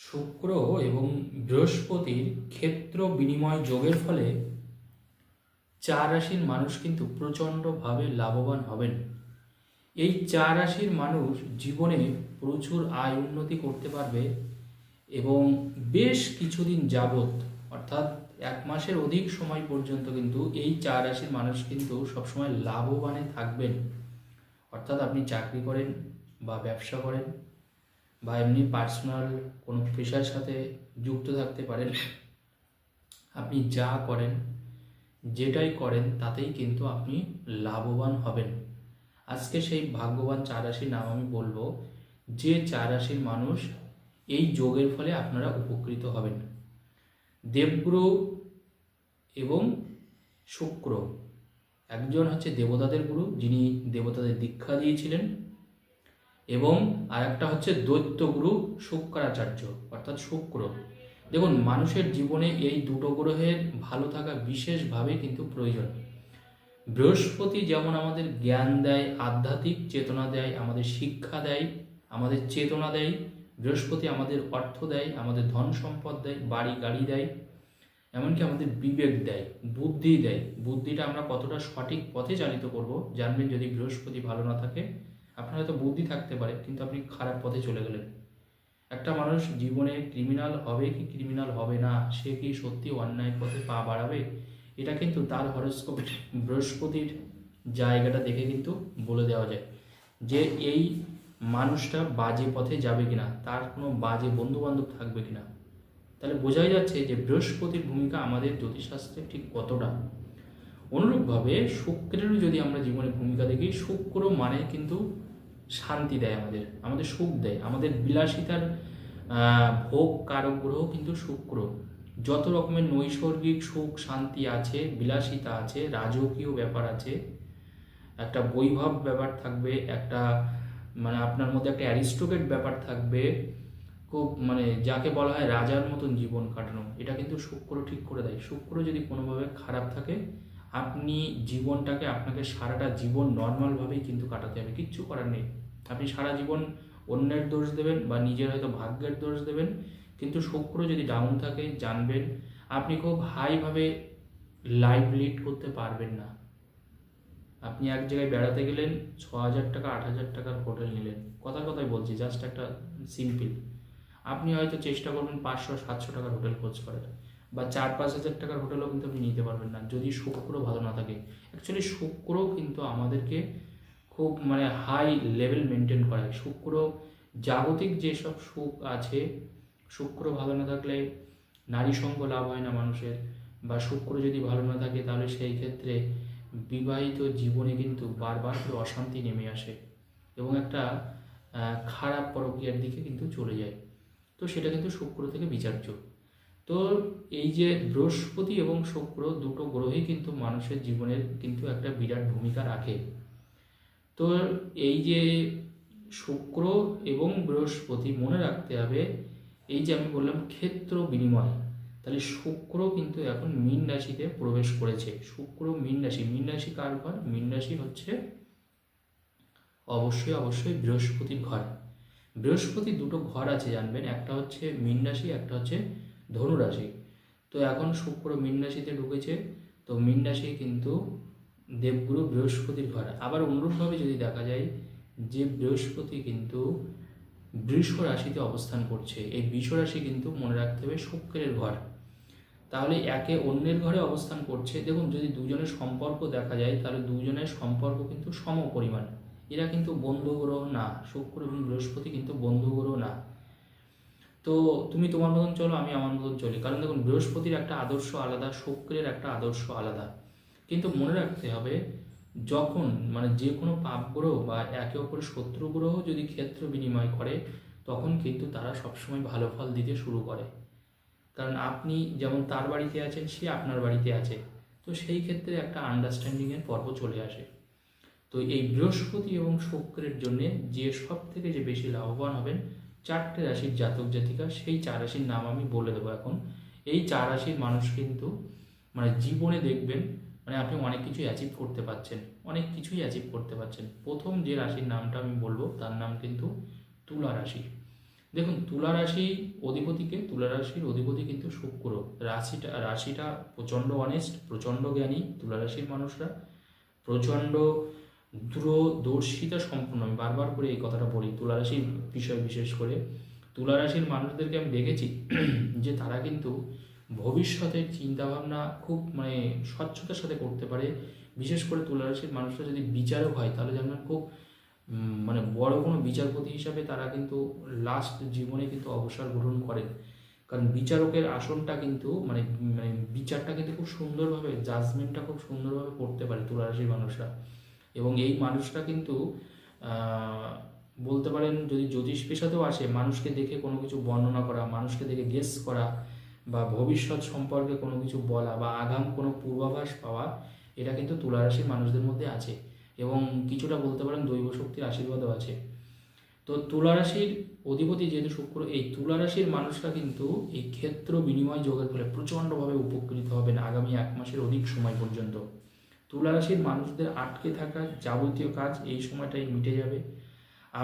শুক্র এবং বৃহস্পতির ক্ষেত্র বিনিময় যোগের ফলে চার রাশির মানুষ কিন্তু প্রচণ্ডভাবে লাভবান হবেন। এই চার রাশির মানুষ জীবনে প্রচুর আয় উন্নতি করতে পারবে এবং বেশ কিছুদিন যাবত অর্থাৎ এক মাসের অধিক সময় পর্যন্ত কিন্তু এই চার রাশির মানুষ কিন্তু সবসময় লাভবানে থাকবেন। অর্থাৎ আপনি চাকরি করেন বা ব্যবসা করেন বা এমনি পার্সোনাল কোনো পেশার সাথে যুক্ত থাকতে পারেন। আপনি যা করেন, যেটাই করেন, তাতেই কিন্তু আপনি লাভবান হবেন। আজকে সেই ভাগ্যবান চার রাশির নাম আমি বলব, যে চার রাশির মানুষ এই যোগের ফলে আপনারা উপকৃত হবেন। দেবগুরু এবং শুক্র, একজন হচ্ছে দেবতাদের গুরু, যিনি দেবতাদের দীক্ষা দিয়েছিলেন। এবং আর একটা হচ্ছে দৈত্যগুরু শুক্রাচার্য, অর্থাৎ শুক্র। দেখুন, মানুষের জীবনে এই দুটো গ্রহের ভালো থাকা বিশেষভাবে কিন্তু প্রয়োজন। বৃহস্পতি যেমন আমাদের জ্ঞান দেয়, আধ্যাত্মিক চেতনা দেয়, আমাদের শিক্ষা দেয়, আমাদের চেতনা দেয়, বৃহস্পতি আমাদের অর্থ দেয়, আমাদের ধন সম্পদ দেয়, বাড়ি গাড়ি দেয়, এমনকি আমাদের বিবেক দেয়, বুদ্ধি দেয়। বুদ্ধিটা আমরা কতটা সঠিক পথে চালিত করব জানবেন যদি বৃহস্পতি ভালো না থাকে। আপনার হয়তো বুদ্ধি থাকতে পারে, কিন্তু আপনি খারাপ পথে চলে গেলেন। একটা মানুষ জীবনে ক্রিমিনাল হবে কি ক্রিমিনাল হবে না, সে কি সত্যি অন্যায় পথে পা বাড়াবে? এটা কিন্তু তার হরস্কোপ বৃহস্পতির জায়গাটা দেখে কিন্তু বলে দেওয়া যায় যে এই মানুষটা বাজে পথে যাবে কিনা, তার কোনো বাজে বন্ধু বান্ধব থাকবে কিনা। তাহলে বোঝাই যাচ্ছে যে বৃহস্পতির ভূমিকা আমাদের জ্যোতিষশাস্ত্রে ঠিক কতটা। অনুরূপভাবে শুক্রেরও যদি আমরা জীবনে ভূমিকা দেখি, শুক্র মানে কিন্তু শান্তি দেয় আমাদের আমাদের সুখ দেয়। আমাদের বিলাসিতার ভোগ কারক গ্রহ কিন্তু শুক্র। যত রকমের নৈসর্গিক সুখ, শান্তি আছে, বিলাসিতা আছে, রাজকীয় ব্যাপার আছে, একটা বৈভব ব্যাপার থাকবে, একটা মানে আপনার মধ্যে একটা অ্যারিস্টোকেট ব্যাপার থাকবে, খুব মানে যাকে বলা হয় রাজার মতন জীবন কাটানো। এটা কিন্তু শুক্র ঠিক করে দেয়। শুক্র যদি কোনোভাবে খারাপ থাকে, আপনি জীবনটাকে আপনাকে সারাটা জীবন নর্মালভাবেই কিন্তু কাটাতে হবে। কিচ্ছু করার নেই। আপনি সারা জীবন অন্যের দোষ দেবেন বা নিজের হয়তো ভাগ্যের দোষ দেবেন। কিন্তু শুক্র যদি ডাউন থাকে, জানবেন, আপনি খুব হাইভাবে লাইফ লিড করতে পারবেন না। আপনি এক জায়গায় বেড়াতে গেলেন ছ হাজার টাকা আট হাজার টাকার হোটেল নিলেন। কথার কথাই বলছি জাস্ট একটা সিম্পল আপনি হয়তো চেষ্টা করবেন পাঁচশো, সাতশো টাকার হোটেল খোঁজ করার। বা চার পাঁচ হাজার টাকার হোটেলও কিন্তু আপনি নিতে পারবেন না, যদি শুক্র ভালো না থাকে। অ্যাকচুয়ালি শুক্র কিন্তু আমাদেরকে খুব মানে হাই লেভেল মেনটেন করায় শুক্র, জাগতিক যেসব সুখ আছে, শুক্র ভালো না থাকলে নারী সঙ্গ লাভ হয় না মানুষের, বা শুক্র যদি ভালো না থাকে তাহলে সেই ক্ষেত্রে বিবাহিত জীবনে কিন্তু বারবার করে অশান্তি নেমে আসে এবং একটা খারাপ প্রক্রিয়ার দিকে কিন্তু চলে যায়। তো সেটা কিন্তু শুক্র থেকে বিচার্য। তো এই যে বৃহস্পতি এবং শুক্র দুটো গ্রহই কিন্তু মানুষের জীবনের কিন্তু একটা বিরাট ভূমিকা রাখে। তো এই যে শুক্র এবং বৃহস্পতি মনে রাখতে হবে, এই যে আমি বললাম ক্ষেত্র বিনিময়, তাহলে শুক্র কিন্তু এখন মীন রাশিতে প্রবেশ করেছে। শুক্র মীন রাশি মীন রাশি কার ঘর? মীন রাশি হচ্ছে অবশ্যই অবশ্যই বৃহস্পতির ঘর। বৃহস্পতি দুটো ঘর আছে, জানবেন। একটা হচ্ছে মীন রাশি, একটা হচ্ছে ধনু রাশি। তো এখন শুক্র মীন রাশিতে ঢুকেছে, তো মীন রাশি কিন্তু দেবগুরু বৃহস্পতির ঘর। আবার অনুরূপভাবে যদি দেখা যায়, যে বৃহস্পতি কিন্তু বৃষ রাশিতে অবস্থান করছে। এই বৃষ রাশি কিন্তু মনে রাখতে হবে শুক্রের ঘর। তাহলে একে অন্যের ঘরে অবস্থান করছে। দেখুন, যদি দুজনের সম্পর্ক দেখা যায়, তাহলে দুজনের সম্পর্ক কিন্তু সম পরিমাণ এরা কিন্তু বন্ধু গ্রহ না। শুক্র এবং বৃহস্পতি কিন্তু বন্ধু গ্রহ না। তো তুমি তোমার মতন চলো, আমি আমার মতন চলি। কারণ দেখুন, বৃহস্পতির একটা আদর্শ আলাদা, শুক্রের একটা আদর্শ আলাদা। কিন্তু মনে রাখতে হবে, যখন মানে যে কোনো পাপ গ্রহ বা একে অপরের শত্রু গ্রহ যদি ক্ষেত্র বিনিময় করে, তখন কিন্তু তারা সবসময় ভালো ফল দিতে শুরু করে। কারণ আপনি যেমন তার বাড়িতে আছেন, সে আপনার বাড়িতে আছে। তো সেই ক্ষেত্রে একটা আন্ডারস্ট্যান্ডিংয়ের পর্ব চলে আসে। তো এই বৃহস্পতি এবং শুক্রের জন্যে যে সব থেকে যে বেশি লাভবান হবেন, চারটে রাশির জাতক জাতিকা, সেই চার রাশির নাম আমি বলে দেবো এখন। এই চার রাশির মানুষ কিন্তু মানে জীবনে দেখবেন মানে আপনি অনেক কিছুই অ্যাচিভ করতে পারছেন, অনেক কিছুই অ্যাচিভ করতে পারছেন। প্রথম যে রাশির নামটা আমি বলব, তার নাম কিন্তু তুলা রাশি। দেখুন, তুলা রাশি অধিপতিকে, তুলা রাশির অধিপতি কিন্তু শুক্র। রাশিটা রাশিটা প্রচণ্ড অনেস্ট প্রচণ্ড জ্ঞানী তুলা রাশির মানুষরা। প্রচণ্ড দূরদর্শিতা সম্পূর্ণ আমি বারবার করে এই কথাটা বলি, তুলা রাশির বিষয় বিশেষ করে। তুলা রাশির মানুষদেরকে আমি দেখেছি যে তারা কিন্তু ভবিষ্যতের চিন্তাভাবনা খুব মানে স্বচ্ছতার সাথে করতে পারে। বিশেষ করে তুলা রাশির মানুষরা যদি বিচারক হয়, তাহলে যেন খুব মানে বড় কোনো বিচারপতি হিসাবে তারা কিন্তু লাস্ট জীবনে কিন্তু অবসর গ্রহণ করেন। কারণ বিচারকের আসনটা কিন্তু মানে মানে বিচারটা কিন্তু খুব সুন্দরভাবে জাজমেন্টটা খুব সুন্দরভাবে করতে পারে তুলা রাশির মানুষরা। এবং এই মানুষটা কিন্তু বলতে পারেন যদি জ্যোতিষ পেশাতেও আসে, মানুষকে দেখে কোনো কিছু বর্ণনা করা, মানুষকে দেখে গেস করা বা ভবিষ্যৎ সম্পর্কে কোনো কিছু বলা বা আগাম কোনো পূর্বাভাস পাওয়া, এটা কিন্তু তুলা রাশির মানুষদের মধ্যে আছে এবং কিছুটা বলতে পারেন দৈব শক্তির আশীর্বাদও আছে। তো তুলা রাশির অধিপতি যেহেতু শুক্র, এই তুলা রাশির মানুষরা কিন্তু এই ক্ষেত্র বিনিময় যোগের ফলে প্রচণ্ডভাবে উপকৃত হবেন আগামী এক মাসের অধিক সময় পর্যন্ত। তুলা রাশির মানুষদের আটকে থাকা যাবতীয় কাজ এই সময়টাই মিটে যাবে।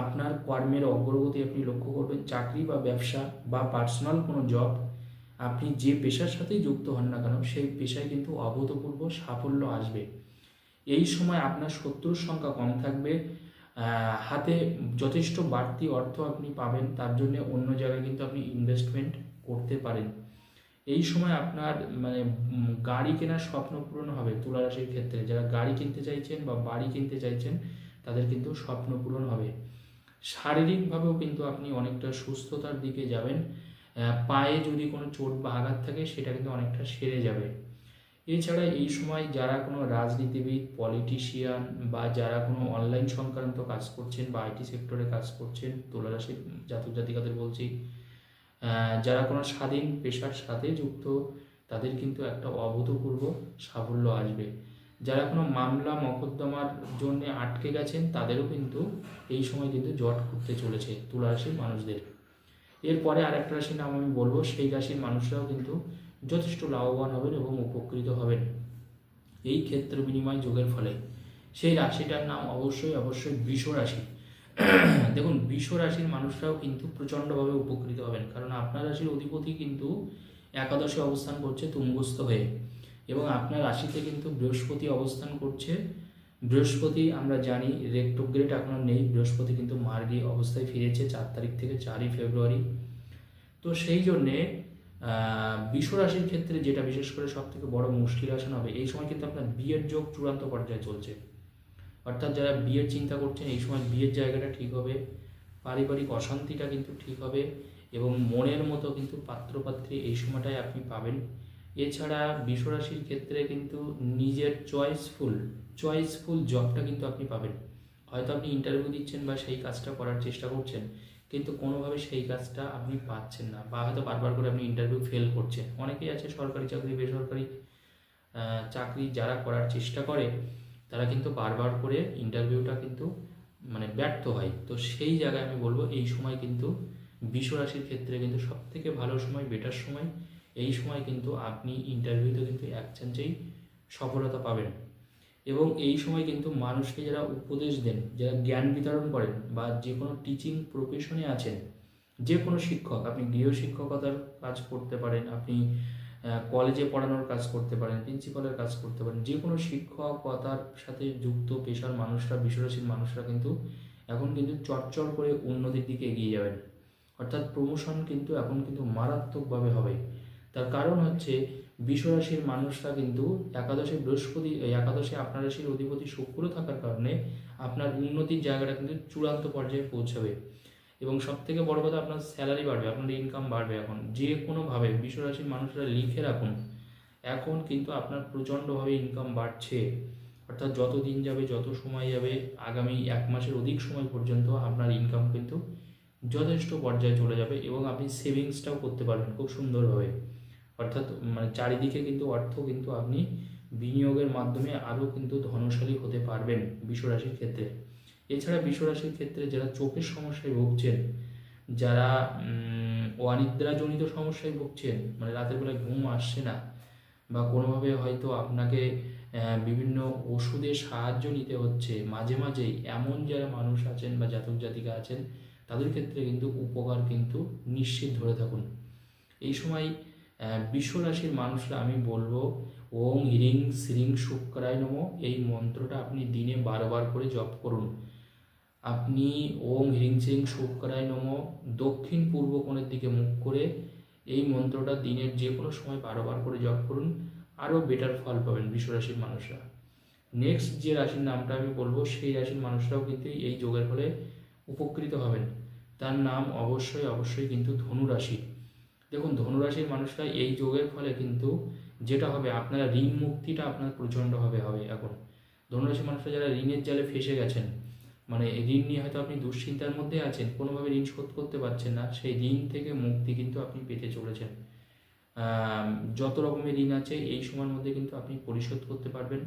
আপনার কর্মের অগ্রগতি আপনি লক্ষ্য করবেন, চাকরি বা ব্যবসা বা পার্সোনাল কোনো জব আপনি যে পেশার সাথেই যুক্ত হন না কেন, সেই পেশায় কিন্তু অভূতপূর্ব সাফল্য আসবে। এই সময় আপনার শত্রুর সংখ্যা কম থাকবে হাতে যথেষ্ট বাড়তি অর্থ আপনি পাবেন, তার জন্য অন্য জায়গায় কিন্তু আপনি ইনভেস্টমেন্ট করতে পারেন। এই সময় আপনার মানে গাড়ি কেনার স্বপ্ন পূরণ হবে তুলা রাশির ক্ষেত্রে। যারা গাড়ি কিনতে চাইছেন বা বাড়ি কিনতে চাইছেন, তাদের কিন্তু স্বপ্ন পূরণ হবে। শারীরিকভাবেও কিন্তু আপনি অনেকটা সুস্থতার দিকে যাবেন। পায়ে যদি কোনো চোট বা আঘাত থাকে, সেটা কিন্তু অনেকটা সেরে যাবে। এছাড়া এই সময় যারা কোনো রাজনীতিবিদ পলিটিশিয়ান বা যারা কোনো অনলাইন সংক্রান্ত কাজ করছেন বা আইটি সেক্টরে কাজ করছেন তুলারাশির জাতক জাতিকাদের বলছি যারা কোনো স্বাধীন পেশার সাথে যুক্ত, তাদের কিন্তু একটা অভূতপূর্ব সাফল্য আসবে। যারা কোনো মামলা, মকদ্দমার জন্য আটকে গেছেন, তাদেরও কিন্তু এই সময় কিন্তু জট করতে চলেছে তুলা রাশির মানুষদের। এরপরে আরেকটা রাশির নাম আমি বলব, সেই রাশির মানুষরাও কিন্তু যথেষ্ট লাভবান হবেন এবং উপকৃত হবেন। এই ক্ষেত্র বিনিময় যোগের ফলে। সেই রাশিটার নাম অবশ্যই অবশ্যই বৃষ রাশি। দেখুন, বৃষ রাশির মানুষরাও কিন্তু প্রচণ্ডভাবে উপকৃত হবেন, কারণ আপনার রাশির অধিপতি কিন্তু একাদশে অবস্থান করছে, তুঙ্গস্থ হয়ে। এবং আপনার রাশিতে কিন্তু বৃহস্পতি অবস্থান করছে বৃহস্পতি আমরা জানি রেক্টোগ্রেড এখন নেই। বৃহস্পতি কিন্তু মার্গী অবস্থায় ফিরেছে চার তারিখ থেকে চারই ফেব্রুয়ারি। তো সেই জন্যে রাশির ক্ষেত্রে যেটা বিশেষ করে সব থেকে বড় মুশকিল আসন হবে, এই সময় কিন্তু আপনার বিয়ের যোগ চূড়ান্ত পর্যায়ে চলছে। অর্থাৎ যারা বিয়ের চিন্তা করছেন, এই সময় বিয়ের জায়গাটা ঠিক হবে, পারিবারিক অশান্তিটা কিন্তু ঠিক হবে এবং মনের মতো কিন্তু পাত্রপাত্রী এই সময়টায় আপনি পাবেন। এছাড়া বিশ্বরাশির ক্ষেত্রে কিন্তু নিজের চয়েসফুল চয়েসফুল জবটা কিন্তু আপনি পাবেন। হয়তো আপনি ইন্টারভিউ দিচ্ছেন বা সেই কাজটা করার চেষ্টা করছেন, কিন্তু কোনোভাবে সেই কাজটা আপনি পাচ্ছেন না বা হয়তো বারবার করে আপনি ইন্টারভিউ ফেল করছেন। অনেকেই আছে সরকারি চাকরি, বেসরকারি চাকরি যারা করার চেষ্টা করে, তারা কিন্তু বারবার করে ইন্টারভিউটা কিন্তু মানে ব্যর্থ হয়। তো সেই জায়গায় আমি বলব এই সময় কিন্তু বিশ্ব রাশির ক্ষেত্রে কিন্তু সব থেকে ভালো সময় বেটার সময়, এই সময় কিন্তু আপনি ইন্টারভিউতে কিন্তু এক চান্সেই সফলতা পাবেন। এবং এই সময় কিন্তু মানুষকে যারা উপদেশ দেন, যারা জ্ঞান বিতরণ করেন বা যে কোনো টিচিং প্রফেশনে আছেন, যে কোনো শিক্ষক, আপনি গৃহ শিক্ষকতার কাজ করতে পারেন, আপনি কলেজে পড়ানোর কাজ করতে পারেন প্রিন্সিপালের কাজ করতে পারেন, যে কোনো শিক্ষকতার সাথে যুক্ত পেশার মানুষরা বিশ্বরাশির মানুষরা কিন্তু এখন কিন্তু চটচট করে উন্নতির দিকে এগিয়ে যাবেন। অর্থাৎ প্রমোশন কিন্তু এখন কিন্তু মারাত্মকভাবে হবে। তার কারণ হচ্ছে বিশ্বরাশির মানুষরা কিন্তু একাদশে বৃহস্পতি একাদশে আপনার রাশির অধিপতি শুক্র থাকার কারণে আপনার উন্নতির জায়গাটা কিন্তু চূড়ান্ত পর্যায়ে পৌঁছাবে। এবং সব থেকে বড় কথা আপনার স্যালারি বাড়বে, আপনার ইনকাম বাড়বে এখন। যে কোনোভাবে বিশ্বরাশির মানুষরা লিখে রাখুন, এখন কিন্তু আপনার প্রচণ্ডভাবে ইনকাম বাড়ছে। অর্থাৎ যত দিন যাবে, যত সময় যাবে, আগামী এক মাসের অধিক সময় পর্যন্ত আপনার ইনকাম কিন্তু যথেষ্ট পর্যায়ে চলে যাবে এবং আপনি সেভিংসটাও করতে পারবেন খুব সুন্দরভাবে। অর্থাৎ মানে চারিদিকে কিন্তু অর্থ কিন্তু আপনি বিনিয়োগের মাধ্যমে আরও কিন্তু ধনশালী হতে পারবেন বিশ্বরাশির ক্ষেত্রে। এছাড়া বিশ্বরাশির ক্ষেত্রে যারা চোখের সমস্যায় ভুগছেন, যারা অনিদ্রাজনিত সমস্যায় ভুগছেন মানে রাতের বেলায় ঘুম আসছে না বা কোনোভাবে হয়তো আপনাকে বিভিন্ন ওষুধের সাহায্য নিতে হচ্ছে, মাঝে মাঝেই এমন যারা মানুষ আছেন বা জাতক জাতিকা আছেন, তাদের ক্ষেত্রে কিন্তু উপকার কিন্তু নিশ্চিত ধরে থাকুন। এই সময় বৃষ রাশির মানুষরা আমি বলব ওং হ্রিং শ্রিং শুক্রায় নম, এই মন্ত্রটা আপনি দিনে বারবার করে জপ করুন। আপনি ওং হ্রিং শ্রিং শুক্রায় নম, দক্ষিণ পূর্ব কোণের দিকে মুখ করে এই মন্ত্রটা দিনের যে কোনো সময় বারবার করে জপ করুন, আরও বেটার ফল পাবেন রাশির মানুষরা। নেক্সট যে রাশির নামটা আমি বলব, সেই রাশির মানুষরাও কিন্তু এই যোগের ফলে উপকৃত হবেন। তার নাম অবশ্যই অবশ্যই কিন্তু ধনু রাশি দেখুন, ধনুরাশির মানুষরা এই যোগের ফলে কিন্তু যেটা হবে, আপনারা ঋণ মুক্তিটা আপনার প্রচণ্ডভাবে হবে এখন। ধনুরাশির মানুষরা যারা ঋণের জালে ফেসে গেছেন মানে ঋণ নিয়ে হয়তো আপনি দুশ্চিন্তার মধ্যে আছেন, কোনোভাবে ঋণ শোধ করতে পারছেন না, সেই ঋণ থেকে মুক্তি কিন্তু আপনি পেতে চলেছেন। যত রকমের ঋণ আছে, এই সময়ের মধ্যে কিন্তু আপনি পরিশোধ করতে পারবেন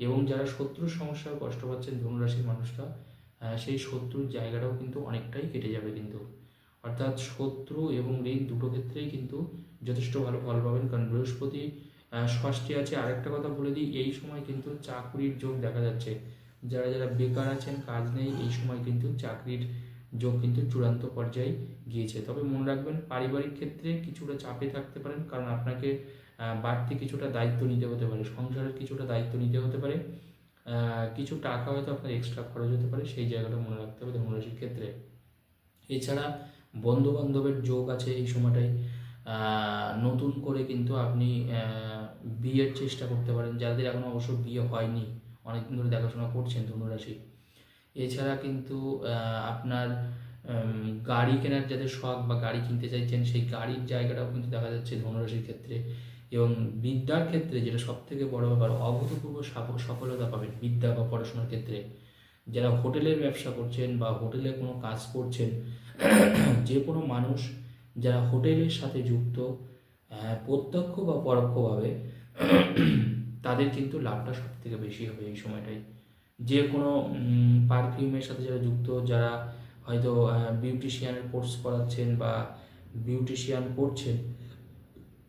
এবং যারা শত্রুর সমস্যায় কষ্ট পাচ্ছেন, ধনুরাশির মানুষরা সেই শত্রুর জায়গাটাও কিন্তু অনেকটাই কেটে যাবে কিন্তু। অর্থাৎ শত্রু এবং ঋণ দুটো ক্ষেত্রেই কিন্তু যথেষ্ট ভালো ফল পাবেন। কারণ বৃহস্পতি ষষ্ঠী আছে। আরেকটা কথা বলে দিই, এই সময় কিন্তু চাকরির যোগ দেখা যাচ্ছে। যারা যারা বেকার আছেন, কাজ নেই, এই সময় কিন্তু চাকরির যোগ কিন্তু চূড়ান্ত পর্যায়ে গিয়েছে। তবে মনে রাখবেন, পারিবারিক ক্ষেত্রে কিছুটা চাপে থাকতে পারেন। কারণ আপনাকে বাড়তি কিছুটা দায়িত্ব নিতে হতে পারে, সংসারের কিছুটা দায়িত্ব নিতে হতে পারে। কিছু টাকা হয়তো আপনার এক্সট্রা খরচ হতে পারে, সেই জায়গাটা মনে রাখতে হবে ধনুরাশির ক্ষেত্রে। এছাড়া বন্ধু বান্ধবের যোগ আছে এই সময়টায় আহ, নতুন করে কিন্তু আপনি বিয়ের চেষ্টা করতে পারেন। যাদের এখনও অবশ্য বিয়ে হয়নি অনেকদিন ধরে দেখাশোনা করছেন ধনুরাশি। এছাড়া কিন্তু আপনার গাড়ি কেনার যাদের শখ বা গাড়ি কিনতে চাইছেন সেই গাড়ির জায়গাটাও কিন্তু দেখা যাচ্ছে ধনুরাশির ক্ষেত্রে। এবং বিদ্যার ক্ষেত্রে যেটা সব থেকে বড় ব্যাপার অভূতপূর্ব সাফ- সফলতা পাবেন বিদ্যা বা পড়াশোনার ক্ষেত্রে। যারা হোটেলের ব্যবসা করছেন বা হোটেলে কোনো কাজ করছেন যে কোনো মানুষ যারা হোটেলের সাথে যুক্ত প্রত্যক্ষ বা পরোক্ষভাবে, তাদের কিন্তু লাভটা সব থেকে বেশি হবে এই সময়টায়। যে কোনো পারফিউমের সাথে যারা যুক্ত, যারা হয়তো বিউটিশিয়ানের কোর্স করাচ্ছেন বা বিউটিশিয়ান করছেন,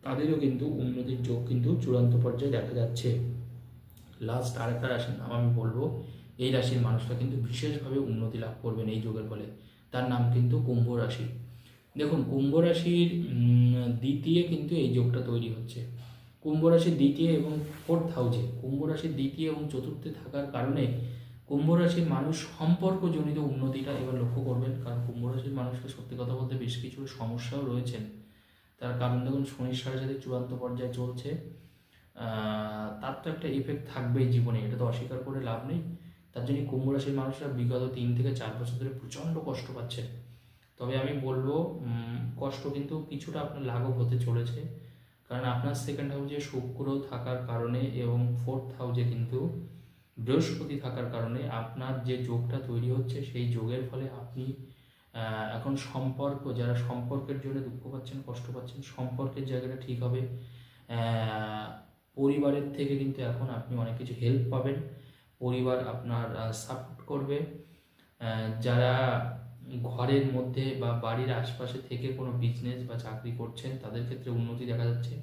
তাদেরও কিন্তু উন্নতির যোগ কিন্তু চূড়ান্ত পর্যায়ে দেখা যাচ্ছে। লাস্ট আরেকটা রাশির নাম আমি বলব, এই রাশির মানুষরা কিন্তু বিশেষভাবে উন্নতি লাভ করবেন এই যোগের ফলে। তার নাম কিন্তু কুম্ভ রাশি। দেখুন, কুম্ভ রাশির দ্বিতীয় কিন্তু এই যোগটা তৈরি হচ্ছে। কুম্ভ রাশির দ্বিতীয় এবং ফোর্থ হাউজে কুম্ভ রাশির দ্বিতীয় এবং চতুর্থে থাকার কারণে কুম্ভ রাশির মানুষ সম্পর্কজনিত উন্নতিটা এবার লক্ষ্য করবেন। কারণ কুম্ভ রাশির মানুষকে সত্যি কথা বলতে বেশ কিছু সমস্যাও রয়েছেন। তার কারণ দেখুন, শনির সাড়ে সাথে চূড়ান্ত পর্যায়ে চলছে। তার তো একটা ইফেক্ট থাকবেই জীবনে, এটা তো অস্বীকার করে লাভ নেই। তার জন্য কুম্ভ রাশির মানুষরা বিগত তিন থেকে চার বছর ধরে প্রচণ্ড কষ্ট পাচ্ছে। তবে আমি বলব কষ্ট কিন্তু কিছুটা আপনার লাঘব হতে চলেছে। কারণ আপনার সেকেন্ড হাউজে শুক্র থাকার কারণে এবং ফোর্থ হাউজে কিন্তু বৃহস্পতি থাকার কারণে আপনার যে যোগটা তৈরি হচ্ছে, সেই যোগের ফলে আপনি এখন সম্পর্ক, যারা সম্পর্কের জন্য দুঃখ পাচ্ছেন, কষ্ট পাচ্ছেন, সম্পর্কের জায়গাটা ঠিক হবে। পরিবারের থেকে কিন্তু এখন আপনি অনেক কিছু হেল্প পাবেন। পরিবার আপনার সাপোর্ট করবে। যারা ঘরের মধ্যে বা বাড়ির আশপাশে থেকে কোনো বিজনেস বা চাকরি করছেন, তাদের ক্ষেত্রে উন্নতি দেখা যাচ্ছে।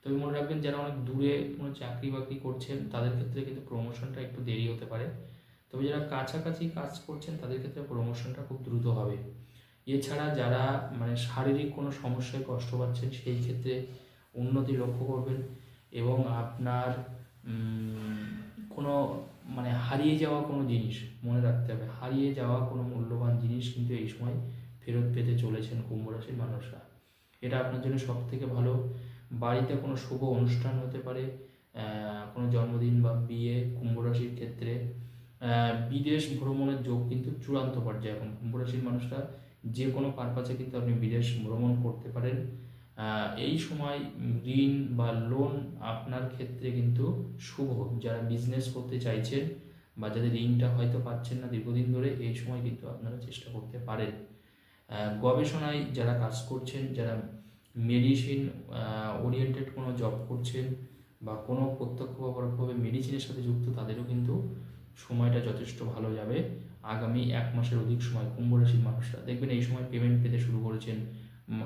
তবে মনে রাখবেন, যারা অনেক দূরে কোনো চাকরি বাকরি করছেন, তাদের ক্ষেত্রে কিন্তু প্রমোশনটা একটু দেরি হতে পারে। তবে যারা কাছাকাছি কাজ করছেন, তাদের ক্ষেত্রে প্রমোশনটা খুব দ্রুত হবে। এছাড়া যারা মানে শারীরিক কোনো সমস্যায় কষ্ট পাচ্ছেন, সেই ক্ষেত্রে উন্নতি লক্ষ্য করবেন এবং আপনার কোনো মানে হারিয়ে যাওয়া কোনো জিনিস, মনে রাখতে হবে। হারিয়ে যাওয়া কোনো মূল্যবান জিনিস কিন্তু এই সময় ফেরত পেতে চলেছেন কুম্ভ রাশির মানুষরা। এটা আপনার জন্য সব থেকে ভালো। বাড়িতে কোনো শুভ অনুষ্ঠান হতে পারে কোনো জন্মদিন বা বিয়ে কুম্ভ রাশির ক্ষেত্রে। বিদেশ ভ্রমণের যোগ কিন্তু চূড়ান্ত পর্যায়ে। এখন কুম্ভ রাশির মানুষরা যে কোনো পারপাসে কিন্তু আপনি বিদেশ ভ্রমণ করতে পারেন। এই সময় ঋণ বা লোন আপনার ক্ষেত্রে কিন্তু শুভ। যারা বিজনেস করতে চাইছেন বা যাদের ঋণটা হয়তো পাচ্ছেন না দীর্ঘদিন ধরে, এই সময় কিন্তু আপনারা চেষ্টা করতে পারেন। গবেষণায় যারা কাজ করছেন, যারা মেডিসিন ওরিয়েন্টেড কোনো জব করছেন বা কোনো প্রত্যক্ষ বা পরোক্ষভাবে মেডিসিনের সাথে যুক্ত, তাদেরও কিন্তু সময়টা যথেষ্ট ভালো যাবে। আগামী এক মাসের অধিক সময় কুম্ভ রাশির মানুষরা। দেখবেন এই সময় পেমেন্ট পেতে শুরু করেছেন।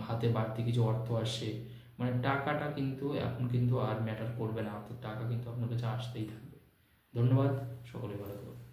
হাতে বাড়তি কিছু অর্থ আসে। মানে টাকাটা কিন্তু এখন কিন্তু আর ম্যাটার করবে না। অর্থাৎ টাকা কিন্তু আপনার কাছে আসতেই থাকবে। ধন্যবাদ। সকলে ভালো থাকুন।